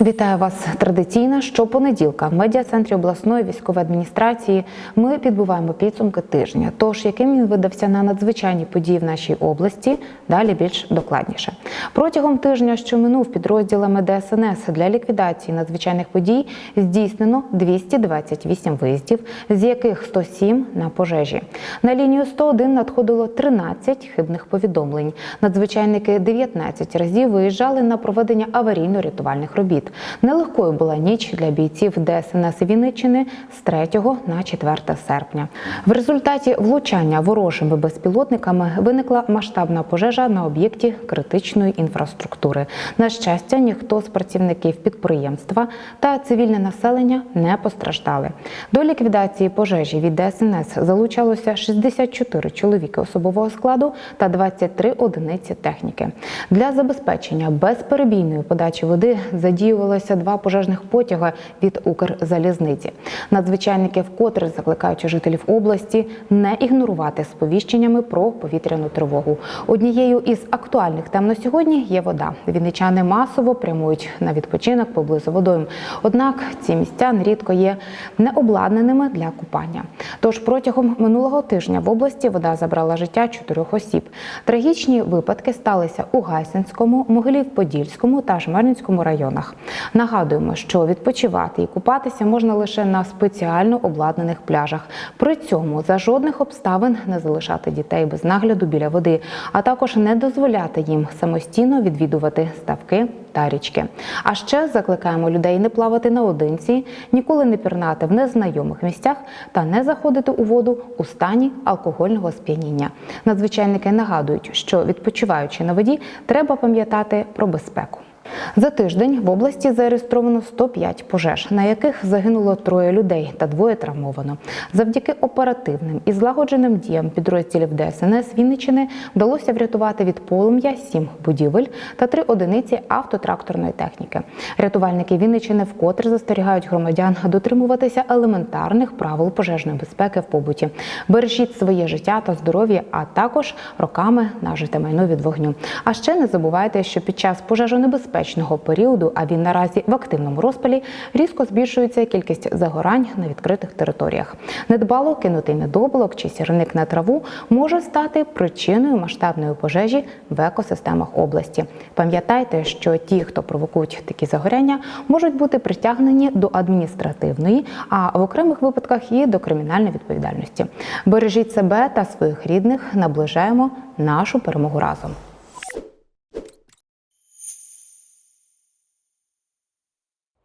Вітаю вас традиційно. Щопонеділка в медіа-центрі обласної військової адміністрації ми підбуваємо підсумки тижня. Тож, яким він видався на надзвичайні події в нашій області, далі більш докладніше. Протягом тижня, що минув підрозділами ДСНС для ліквідації надзвичайних подій, здійснено 228 виїздів, з яких 107 на пожежі. На лінію 101 надходило 13 хибних повідомлень. Надзвичайники 19 разів виїжджали на проведення аварійно-рятувальних робіт. Нелегкою була ніч для бійців ДСНС Вінниччини з 3 на 4 серпня. В результаті влучання ворожими безпілотниками виникла масштабна пожежа на об'єкті критичної інфраструктури. На щастя, ніхто з працівників підприємства та цивільне населення не постраждали. До ліквідації пожежі від ДСНС залучалося 64 чоловіки особового складу та 23 одиниці техніки. Для забезпечення безперебійної подачі води задіювалося два пожежних потяги від Укрзалізниці. Надзвичайники вкотре закликають жителів області не ігнорувати сповіщеннями про повітряну тривогу. Однією із актуальних тем на сьогодні є вода. Вінничани масово прямують на відпочинок поблизу водойм. Однак ці місця нерідко є необладнаними для купання. Тож протягом минулого тижня в області вода забрала життя чотирьох осіб. Трагічні випадки сталися у Гайсинському, Могилів-Подільському та Жмеринському районах. Нагадуємо, що відпочивати і купатися можна лише на спеціально обладнаних пляжах. При цьому за жодних обставин не залишати дітей без нагляду біля води, а також не дозволяти їм самостійно відвідувати ставки та річки. А ще закликаємо людей не плавати наодинці, ніколи не пірнати в незнайомих місцях та не заходити у воду у стані алкогольного сп'яніння. Надзвичайники нагадують, що відпочиваючи на воді, треба пам'ятати про безпеку. За тиждень в області зареєстровано 105 пожеж, на яких загинуло троє людей та двоє травмовано. Завдяки оперативним і злагодженим діям підрозділів ДСНС Вінниччини вдалося врятувати від полум'я сім будівель та три одиниці автотракторної техніки. Рятувальники Вінниччини вкотре застерігають громадян дотримуватися елементарних правил пожежної безпеки в побуті. Бережіть своє життя та здоров'я, а також роками нажите майно від вогню. А ще не забувайте, що під час пожежонебезпечного періоду, а він наразі в активному розпалі, різко збільшується кількість загорань на відкритих територіях. Недбало кинутий недоболок чи сірник на траву може стати причиною масштабної пожежі в екосистемах області. Пам'ятайте, що ті, хто провокують такі загоряння, можуть бути притягнені до адміністративної, а в окремих випадках і до кримінальної відповідальності. Бережіть себе та своїх рідних, наближаємо нашу перемогу разом.